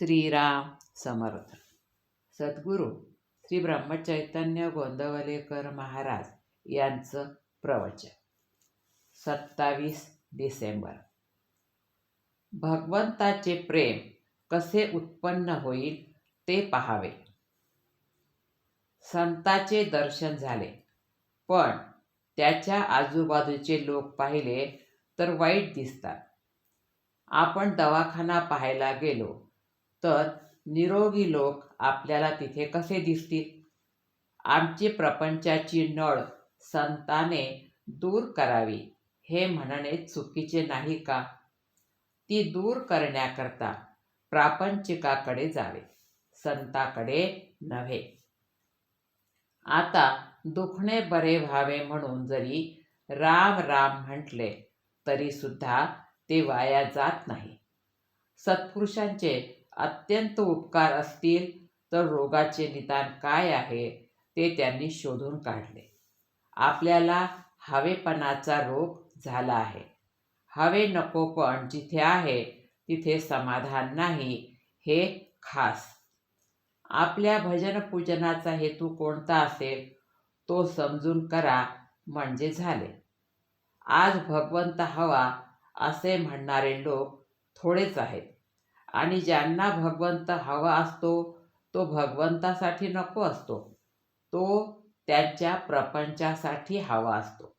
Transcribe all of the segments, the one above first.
श्रीराम समर्थ. सद्गुरू श्री ब्रह्मचैतन्य गोंदवलेकर महाराज यांचं प्रवचन. सत्तावीस डिसेंबर. भगवंताचे प्रेम कसे उत्पन्न होईल ते पाहावे. संताचे दर्शन झाले पण त्याच्या आजूबाजूचे लोक पाहिले तर वाईट दिसतात. आपण दवाखाना पाहायला गेलो तर निरोगी लोक आपल्याला तिथे कसे दिसतील? आमची प्रपंचाची नळ संताने दूर करावी हे म्हणणे चुकीचे नाही का? ती दूर करण्याकरता प्रापंचिकाकडे जावे संताकडे नव्हे. आता दुखणे बरे व्हावे म्हणून जरी राम राम म्हटले तरी सुद्धा ते वाया जात नाही. सत्पुरुषांचे अत्यंत उपकार असतील तर रोगाचे निदान काय आहे ते त्यांनी शोधून काढले. आपल्याला हवेपणाचा रोग झाला आहे. हवे नको पण जिथे आहे तिथे समाधान नाही हे खास. आपल्या भजन पूजनाचा हेतू कोणता असेल तो समजून करा म्हणजे झाले. आज भगवंत हवा असे म्हणणारे लोक थोडेच आहेत. आणि ज्यांना भगवंत हवा असतो तो भगवंतासाठी नको असतो. तो त्यांच्या प्रपंचासाठी हवा असतो.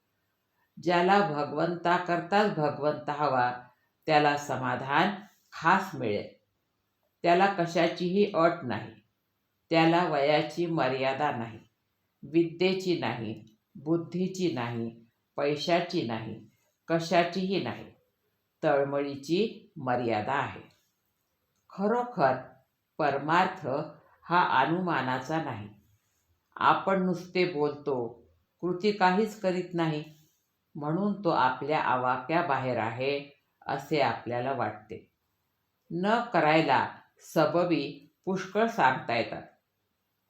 ज्याला भगवंताकरताच भगवंत हवा त्याला समाधान खास मिळेल. त्याला कशाचीही अट नाही. त्याला वयाची मर्यादा नाही. विद्येची नाही बुद्धीची नाही पैशाची नाही कशाचीही नाही. तळमळीची मर्यादा आहे. खरोखर परमार्थ हा अनुमानाचा नाही. आपण नुसते बोलतो कृती काहीच करीत नाही म्हणून तो आपल्या आवाक्याबाहेर आहे असे आपल्याला वाटते. न करायला सबबी पुष्कळ सांगता येतात.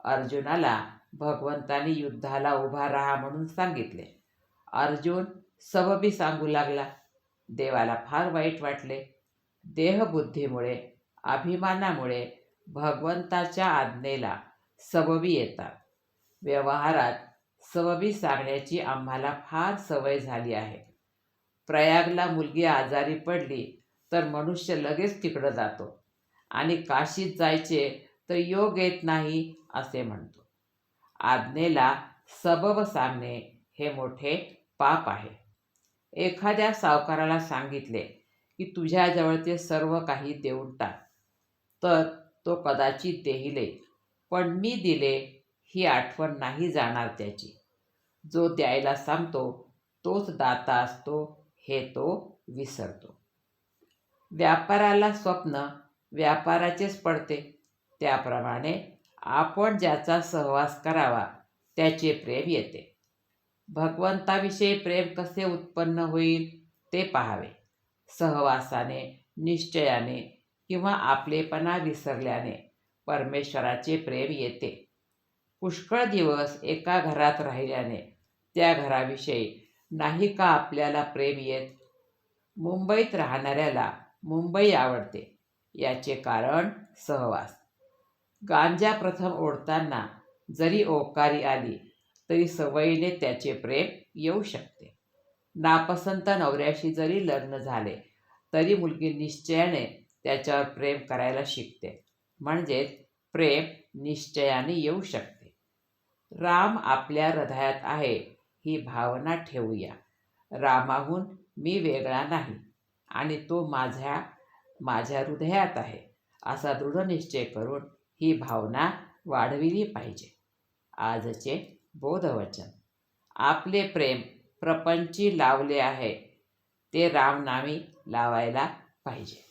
अर्जुनाला भगवंतानी युद्धाला उभा राहा म्हणून सांगितले. अर्जुन सबबी सांगू लागला. देवाला फार वाईट वाटले. देहबुद्धीमुळे अभिमानामुळे भगवंताच्या आज्ञेला सबबी येतात. व्यवहारात सबबी सांगण्याची आम्हाला फार सवय झाली आहे. प्रयागला मुलगी आजारी पडली तर मनुष्य लगेच तिकडं जातो आणि काशीत जायचे तर योग येत नाही असे म्हणतो. आज्ञेला सबब सांगणे हे मोठे पाप आहे. एखाद्या सावकाराला सांगितले की तुझ्याजवळचे सर्व काही देऊन टाक. तर तो कदाचित देहिले. पण मी दिले ही आठवण नाही जाणार त्याची. जो द्यायला सांगतो तोच दाता असतो हे तो विसरतो. व्यापाराला स्वप्न व्यापाराचेच पडते. त्याप्रमाणे आपण ज्याचा सहवास करावा त्याचे प्रेम येते. भगवंताविषयी प्रेम कसे उत्पन्न होईल ते पाहावे. सहवासाने निश्चयाने किंवा आपलेपणा विसरल्याने परमेश्वराचे प्रेम येते. पुष्कळ दिवस एका घरात राहिल्याने त्या घराविषयी नाही का आपल्याला प्रेम येत? मुंबईत राहणाऱ्याला मुंबई आवडते याचे कारण सहवास. गांजा प्रथम ओढताना जरी ओकारी आली तरी सवयीने त्याचे प्रेम येऊ शकते. नापसंत नवऱ्याशी जरी लग्न झाले तरी मुलगी निश्चयाने त्याच्यावर प्रेम करायला शिकते. म्हणजेच प्रेम निश्चयाने येऊ शकते. राम आपल्या हृदयात आहे ही भावना ठेवूया. रामाहून मी वेगळा नाही आणि तो माझ्या माझ्या हृदयात आहे असा दृढ निश्चय करून ही भावना वाढविली पाहिजे. आजचे बोधवचन. आपले प्रेम प्रपंची लावले आहे ते रामनामी लावायला पाहिजे.